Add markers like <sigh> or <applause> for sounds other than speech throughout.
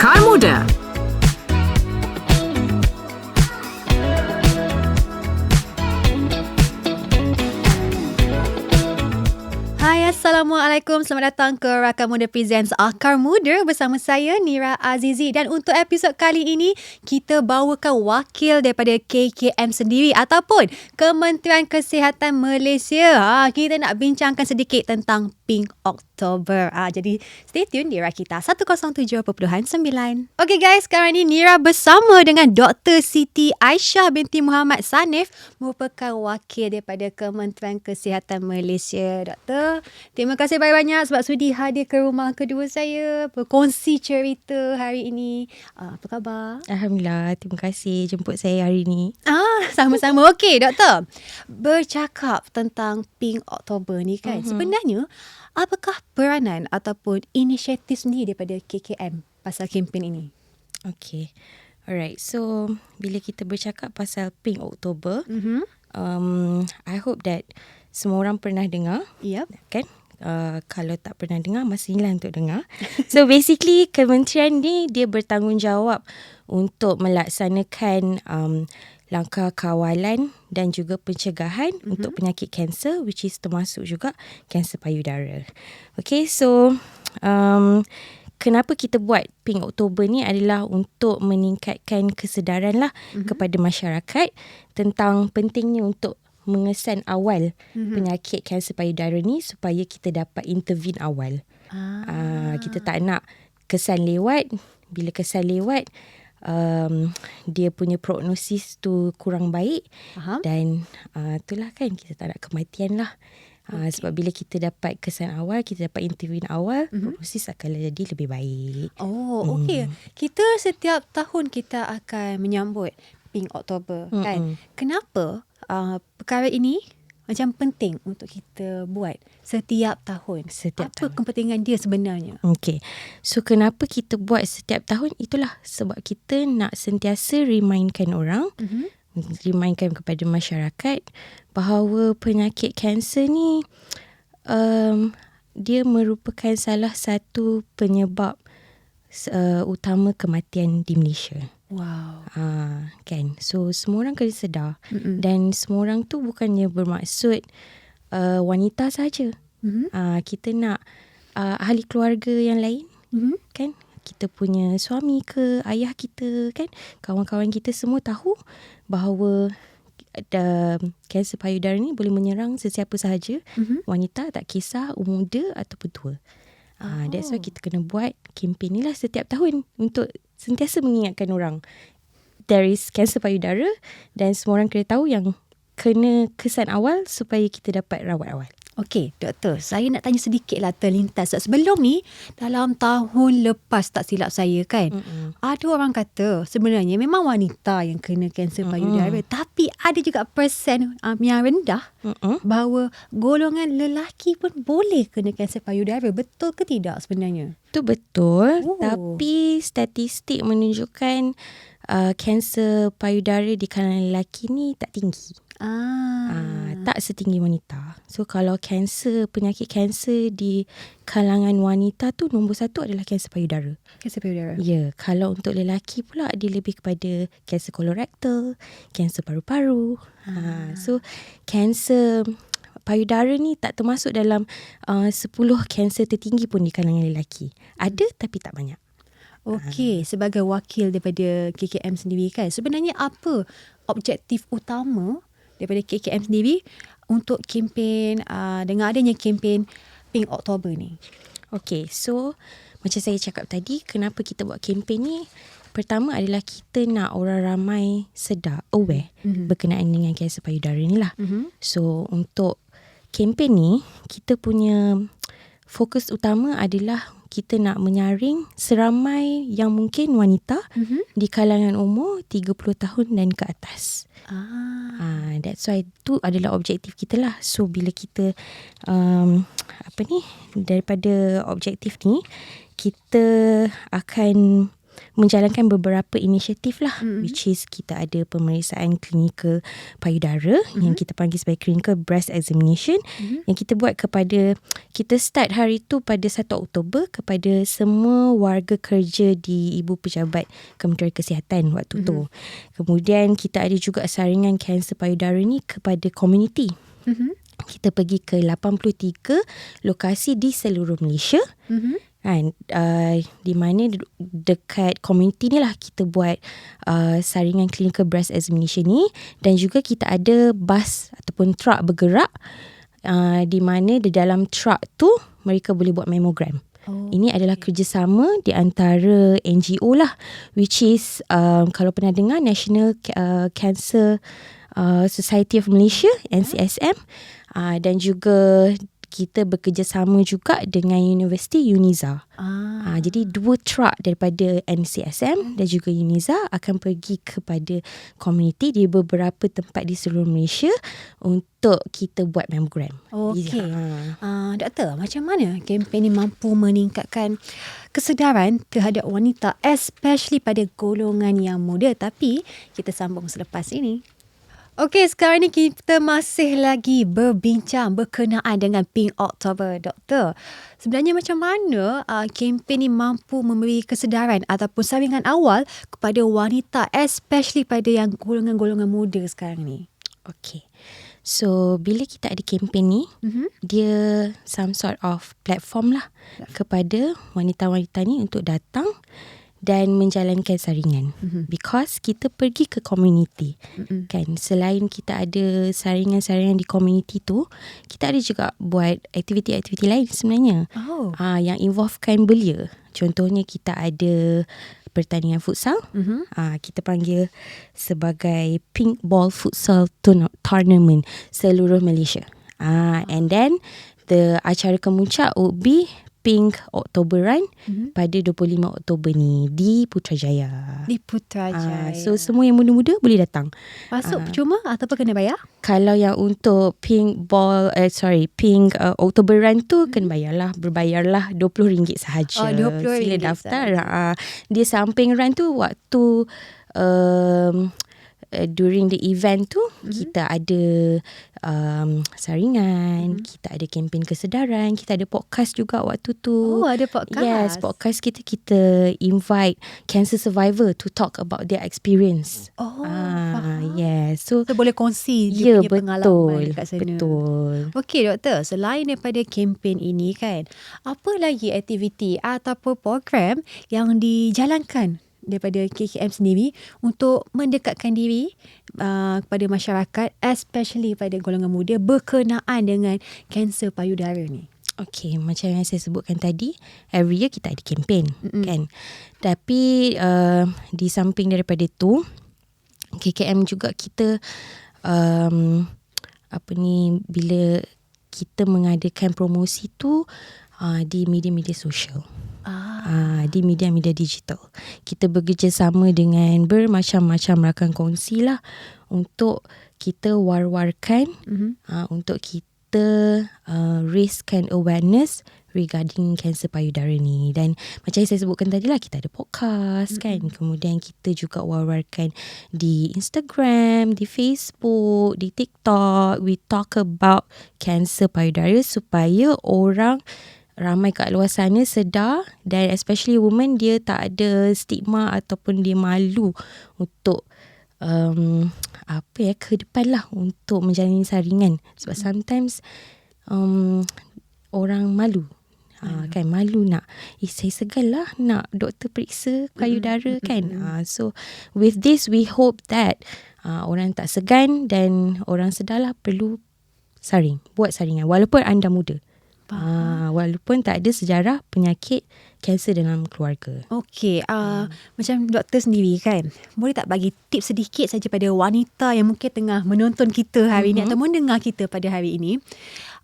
Akar Muda. Assalamualaikum. Selamat datang ke Rakam Muda Presents Akar Muda Bersama saya Nira Azizi. Dan untuk episod kali ini Kita bawakan wakil daripada KKM sendiri Ataupun Kementerian Kesihatan Malaysia. Ha, Kita nak bincangkan sedikit tentang Pink October. Ha, Jadi stay tune di Rakita 107.9 Okay guys. Sekarang ni Nira bersama dengan Dr. Siti Aisyah binti Muhammad Sanif Merupakan wakil daripada Kementerian Kesihatan Malaysia. Doktor Terima kasih banyak-banyak sebab sudi hadir ke rumah kedua saya. Berkongsi cerita hari ini. Uh, apa khabar? Alhamdulillah, terima kasih jemput saya hari ini. Ah, sama-sama. <laughs> Okey, doktor. Bercakap tentang Pink October ni kan. Mm-hmm. Sebenarnya, apakah peranan ataupun inisiatif ni daripada KKM pasal kempen ini? Okey. Alright, so bila kita bercakap pasal Pink October, Mm-hmm. um, I hope that semua orang pernah dengar, Yep. kan? Uh, kalau tak pernah dengar, masih lah untuk dengar. So basically, kementerian ni dia bertanggungjawab untuk melaksanakan um, langkah kawalan dan juga pencegahan mm-hmm. untuk penyakit kanser which is termasuk juga kanser payudara. Okay, so um, kenapa kita buat Pink October ni adalah untuk meningkatkan kesedaran lah mm-hmm. kepada masyarakat tentang pentingnya untuk mengesan awal mm-hmm. penyakit kanser payudara ni supaya kita dapat intervene awal. Ah. Uh, kita tak nak kesan lewat. Bila kesan lewat, um, dia punya prognosis tu kurang baik. Faham. Dan uh, itulah kan kita tak nak kematian lah. Uh, okay. Sebab bila kita dapat kesan awal, kita dapat intervene awal, mm-hmm. prognosis akan jadi lebih baik. Oh, okey. Kita setiap tahun kita akan menyambut Pink October Mm-mm. kan. Kenapa uh, perkara ini macam penting untuk kita buat setiap tahun? Setiap Apa tahun. kepentingan dia sebenarnya? Okay. So kenapa kita buat setiap tahun? Itulah sebab kita nak sentiasa remindkan orang, Mm-hmm. remindkan kepada masyarakat bahawa penyakit kanser ni um, dia merupakan salah satu penyebab uh, utama kematian di Malaysia. Wow. Ah, kan. So semua orang kena sedar Mm-mm. dan semua orang tu bukannya bermaksud uh, wanita saja. Mm-hmm. Uh, kita nak uh, ahli keluarga yang lain Mm-hmm. kan kita punya suami ke ayah kita kan kawan-kawan kita semua tahu bahawa ada kanser payudara ni boleh menyerang sesiapa sahaja Mm-hmm. wanita tak kisah umur muda ataupun tua. Ah, Oh. that's why kita kena buat kempen ni lah setiap tahun untuk sentiasa mengingatkan orang there is kanser payudara dan semua orang kena tahu yang kena kesan awal supaya kita dapat rawat awal. Okey, doktor, saya nak tanya sedikit lah terlintas. Sebelum ni, dalam tahun lepas tak silap saya kan, Mm-mm. ada orang kata sebenarnya memang wanita yang kena kanser payudara. Tapi ada juga persen um, yang rendah Mm-mm. bahawa golongan lelaki pun boleh kena kanser payudara. Betul ke tidak sebenarnya? Itu betul Oh. tapi statistik menunjukkan uh, kanser payudara di kalangan lelaki ni tak tinggi. Ah. Ah, tak setinggi wanita. So kalau kanser penyakit kanser di kalangan wanita tu nombor satu adalah kanser payudara. Kanser payudara. Ya, kalau untuk lelaki pula dia lebih kepada kanser kolorektal, kanser paru-paru. Ha, so kanser payudara ni tak termasuk dalam uh, 10 kanser tertinggi pun di kalangan lelaki. Ada tapi tak banyak. Okey, sebagai wakil daripada KKM sendiri kan, sebenarnya apa objektif utama daripada KKM sendiri untuk kempen uh, dengan adanya kempen Pink October ni? Okay, so macam saya cakap tadi, kenapa kita buat kempen ni? Pertama adalah kita nak orang ramai sedar, aware Mhm. berkenaan dengan kanser payudara ni lah. Mhm. So untuk kempen ni kita punya fokus utama adalah kita nak menyaring seramai yang mungkin wanita Mhm. di kalangan umur 30 tahun dan ke atas. Ah. Ah, that's why tu adalah objektif kita lah. So bila kita um, apa ni daripada objektif ni kita akan menjalankan beberapa inisiatif lah mm-hmm. which is kita ada pemeriksaan klinikal payudara mm-hmm. yang kita panggil sebagai clinical breast examination mm-hmm. yang kita buat kepada kita start hari tu pada 1 Oktober kepada semua warga kerja di Ibu Pejabat Kementerian Kesihatan waktu mm-hmm. tu. Kemudian kita ada juga saringan kanser payudara ni kepada komuniti. Mm-hmm. Kita pergi ke 83 lokasi di seluruh Malaysia. Mm-hmm kan? Uh, di mana dekat komuniti ni lah kita buat uh, saringan clinical breast examination ni. Dan juga kita ada bus ataupun truck bergerak uh, di mana di dalam truck tu mereka boleh buat mammogram. Oh, Ini adalah kerjasama di antara NGO lah which is um, kalau pernah dengar National uh, Cancer uh, Society of Malaysia NCSM uh, dan juga kita bekerjasama juga dengan Universiti Uniza. Ah. Uh, jadi dua truck daripada NCSM dan juga Uniza akan pergi kepada komuniti di beberapa tempat di seluruh Malaysia untuk kita buat mammogram. Okey. Uh. Uh, doktor, macam mana kempen ini mampu meningkatkan kesedaran terhadap wanita especially pada golongan yang muda tapi kita sambung selepas ini. Okey, sekarang ni kita masih lagi berbincang berkenaan dengan Pink October, Doktor. Sebenarnya macam mana uh, kempen ni mampu memberi kesedaran ataupun saringan awal kepada wanita especially pada yang golongan-golongan muda sekarang ni? Okey. So, bila kita ada kempen ni, mm-hmm. dia some sort of platform lah yeah. kepada wanita-wanita ni untuk datang dan menjalankan saringan mm-hmm. because kita pergi ke community mm-hmm. kan selain kita ada saringan-saringan di community tu kita ada juga buat aktiviti-aktiviti lain sebenarnya oh. uh, yang involvekan belia contohnya kita ada pertandingan futsal mm-hmm. uh, kita panggil sebagai pink ball futsal tournament seluruh Malaysia uh, and then the acara kemuncak would be Pink Oktober Run mm-hmm. pada 25 Oktober ni di Putrajaya. Di Putrajaya. Uh, so semua yang muda-muda boleh datang. Masuk uh, percuma ataupun kena bayar? Kalau yang untuk Pink Ball eh sorry Pink uh, Oktober Run tu mm-hmm. kena bayarlah berbayarlah RM20 sahaja. Oh RM20. Sila daftar. Uh, dia samping run tu waktu um, uh, during the event tu mm-hmm. kita ada um, saringan, mm-hmm. kita ada kempen kesedaran, kita ada podcast juga waktu tu. Oh, ada podcast. Yes, podcast kita kita invite cancer survivor to talk about their experience. Oh, ah, yes. So, so boleh kongsi dia yeah, punya betul, pengalaman dekat sana. Betul. Okey, doktor, selain daripada kempen ini kan, apa lagi aktiviti ataupun program yang dijalankan daripada KKM sendiri untuk mendekatkan diri uh, kepada masyarakat especially pada golongan muda berkenaan dengan kanser payudara ni. Okay, macam yang saya sebutkan tadi, every year kita ada kempen, mm-hmm. kan? Tapi uh, di samping daripada itu, KKM juga kita um, apa ni bila kita mengadakan promosi tu uh, di media-media sosial ah. di media-media digital. Kita bekerjasama dengan bermacam-macam rakan kongsi lah untuk kita war-warkan mm-hmm. uh, untuk kita uh, raise awareness regarding cancer payudara ni dan macam yang saya sebutkan tadi lah kita ada podcast mm-hmm. kan kemudian kita juga war-warkan di Instagram di Facebook di TikTok we talk about cancer payudara supaya orang ramai kat luar sana sedar dan especially women dia tak ada stigma ataupun dia malu untuk um, apa ya ke depan lah untuk menjalani saringan. Sebab hmm. sometimes um, orang malu. Ha, kan malu nak. Eh, saya segal lah nak doktor periksa payudara mm, kan? Mm, ha, so with this we hope that uh, orang tak segan dan orang sedarlah perlu saring buat saringan. Walaupun anda muda Ah, walaupun tak ada sejarah penyakit kanser dalam keluarga. Okey, uh, hmm. macam doktor sendiri kan, boleh tak bagi tips sedikit saja pada wanita yang mungkin tengah menonton kita hari hmm. ini atau mendengar kita pada hari ini.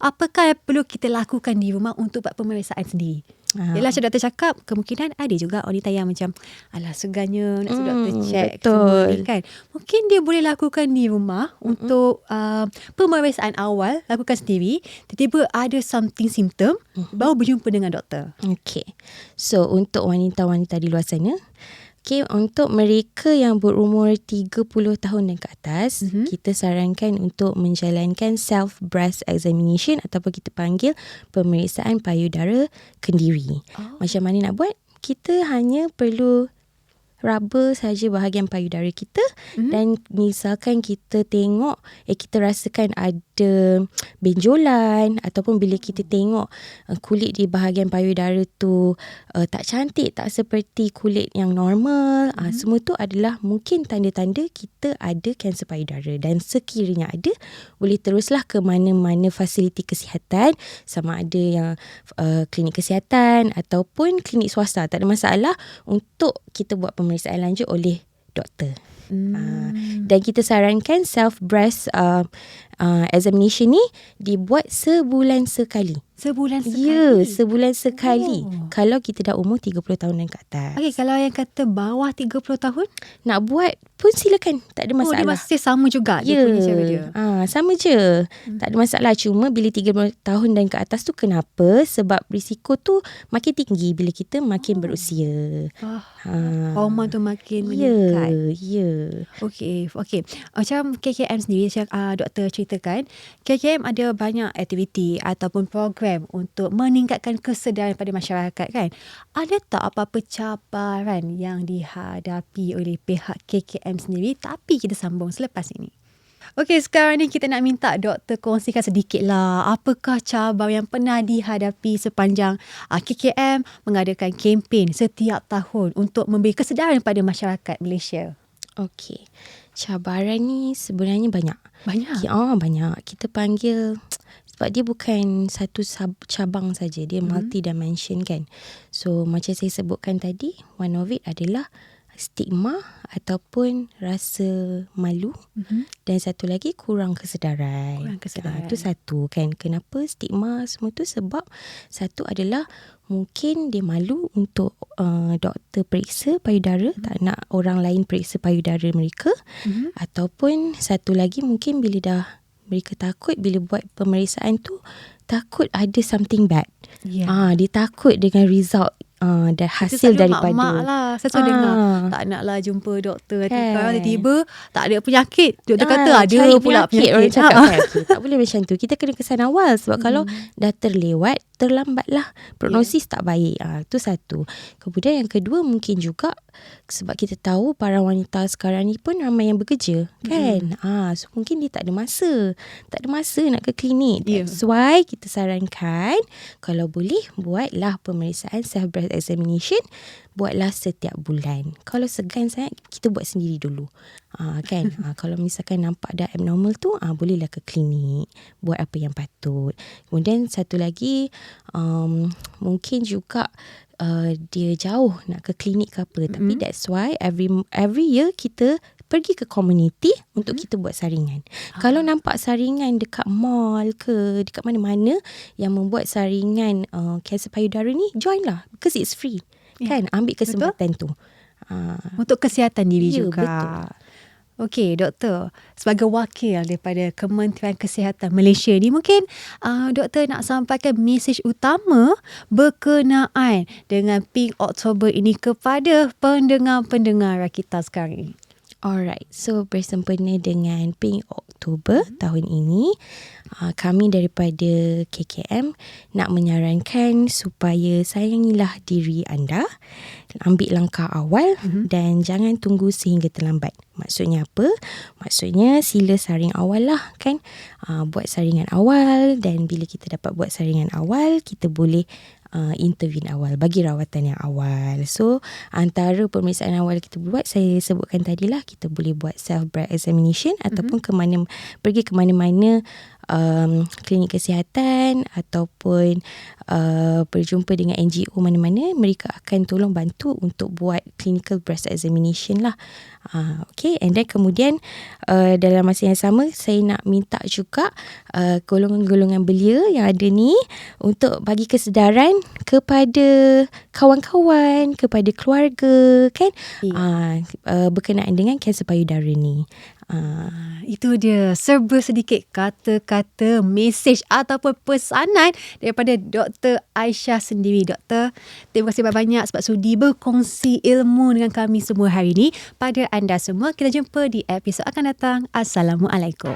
Apakah yang perlu kita lakukan di rumah untuk buat pemeriksaan sendiri? Ha. Yelah macam doktor cakap Kemungkinan ada juga wanita yang macam Alah segannya Nak hmm, doktor check Betul semua, kan? Mungkin dia boleh lakukan di rumah hmm. Untuk uh, Pemeriksaan awal Lakukan sendiri Tiba-tiba ada something symptom hmm. Baru berjumpa dengan doktor Okay So untuk wanita-wanita di luar sana Okay, untuk mereka yang berumur 30 tahun dan ke atas, Mhm. mm-hmm. kita sarankan untuk menjalankan self breast examination ataupun kita panggil pemeriksaan payudara kendiri. Oh. Macam mana nak buat? Kita hanya perlu raba saja bahagian payudara kita Mhm. mm-hmm. dan misalkan kita tengok eh kita rasakan ada benjolan ataupun bila kita tengok uh, kulit di bahagian payudara tu uh, tak cantik tak seperti kulit yang normal mm-hmm. uh, semua tu adalah mungkin tanda-tanda kita ada kanser payudara dan sekiranya ada boleh teruslah ke mana-mana fasiliti kesihatan sama ada yang uh, klinik kesihatan ataupun klinik swasta tak ada masalah untuk kita buat pemeriksaan lanjut oleh doktor. Hmm. Dan kita sarankan self breast uh, uh, examination ni dibuat sebulan sekali. Sebulan sekali. Ya, sebulan sekali. Oh. Kalau kita dah umur 30 tahun dan ke atas. Okey, kalau yang kata bawah 30 tahun, Nak buat pun silakan, tak ada oh, dia masalah. masih sama juga dia Ya, punya cara dia. ah, sama je. Hmm. Tak ada masalah. Cuma bila 30 tahun dan ke atas tu kenapa? Sebab risiko tu makin tinggi bila kita makin berusia. Ah, Ha. hormon tu makin Ya, meningkat. ya. Okey, okey. Macam KKM sendiri, uh, doktor ceritakan, KKM ada banyak aktiviti ataupun program untuk meningkatkan kesedaran pada masyarakat kan. Ada tak apa-apa cabaran yang dihadapi oleh pihak KKM sendiri tapi kita sambung selepas ini. Okey, sekarang ni kita nak minta doktor kongsikan sedikit lah apakah cabaran yang pernah dihadapi sepanjang uh, KKM mengadakan kempen setiap tahun untuk memberi kesedaran pada masyarakat Malaysia. Okey. Cabaran ni sebenarnya banyak. Banyak. Ya, oh, banyak. Kita panggil <tsk> sebab dia bukan satu sab- cabang saja, dia Mhm. mm-hmm. multi dimension kan. So macam saya sebutkan tadi, one of it adalah stigma ataupun rasa malu Mm-hmm. dan satu lagi kurang kesedaran. Kurang kesedaran. Ha, tu satu kan. Kenapa stigma semua tu sebab satu adalah mungkin dia malu untuk uh, doktor periksa payudara, mm-hmm. tak nak orang lain periksa payudara mereka Mm-hmm. ataupun satu lagi mungkin bila dah mereka takut bila buat pemeriksaan tu takut ada something bad. Ya. Ah dia takut dengan result uh, Itu hasil selalu daripada mak-mak lah. Saya selalu Ah. dengar. Tak naklah jumpa doktor. Kan. sekarang tiba-tiba tak ada penyakit. Doktor Ah, kata ada cari pula penyakit. Orang cakap Ah. kan, okay, tak boleh macam tu. Kita kena kesan awal sebab kalau dah terlewat, terlambatlah. Prognosis tak baik. Ah, tu satu. Kemudian yang kedua mungkin juga sebab kita tahu para wanita sekarang ni pun ramai yang bekerja kan. Ah, so mungkin dia tak ada masa. Tak ada masa nak ke klinik. Ya. That's why kita sarankan kalau boleh buatlah pemeriksaan self breast examination buatlah setiap bulan. Kalau segan sangat kita buat sendiri dulu. Ah kan. <laughs> ah, kalau misalkan nampak dah abnormal tu ah bolehlah ke klinik buat apa yang patut. Kemudian satu lagi um, mungkin juga uh, dia jauh nak ke klinik ke apa tapi Mhm. that's why every every year kita pergi ke community untuk kita buat saringan. Kalau nampak saringan dekat mall ke dekat mana-mana yang membuat saringan uh, kanser payudara ni join lah because it's free. Ya, Kan ambil kesempatan tu. Uh, Untuk kesihatan diri Ya, juga. betul. Okey, doktor. Sebagai wakil daripada Kementerian Kesihatan Malaysia ni, mungkin uh, doktor nak sampaikan mesej utama berkenaan dengan Pink Oktober ini kepada pendengar-pendengar kita sekarang ini. Alright, so bersempena dengan Pink Oktober hmm. tahun ini, uh, kami daripada KKM nak menyarankan supaya sayangilah diri anda, ambil langkah awal hmm. dan jangan tunggu sehingga terlambat. Maksudnya apa? Maksudnya sila saring awal lah kan. Uh, buat saringan awal dan bila kita dapat buat saringan awal, kita boleh uh, intervene awal, bagi rawatan yang awal. So, antara pemeriksaan awal kita buat, saya sebutkan tadi lah, kita boleh buat self-breath examination mm-hmm. ataupun ke mana, pergi ke mana-mana um, klinik kesihatan ataupun uh, berjumpa dengan NGO mana-mana, mereka akan tolong bantu untuk buat clinical breast examination lah. Uh, okay, and then kemudian uh, dalam masa yang sama, saya nak minta juga uh, golongan-golongan belia yang ada ni untuk bagi kesedaran kepada kawan-kawan, kepada keluarga kan Ya. uh, uh, berkenaan dengan kanser payudara ni. Uh, Itu dia serba sedikit kata-kata mesej ataupun pesanan daripada Dr. Aisyah sendiri. Doktor, terima kasih banyak sebab sudi berkongsi ilmu dengan kami semua hari ini. Pada anda semua, kita jumpa di episod akan datang. Assalamualaikum.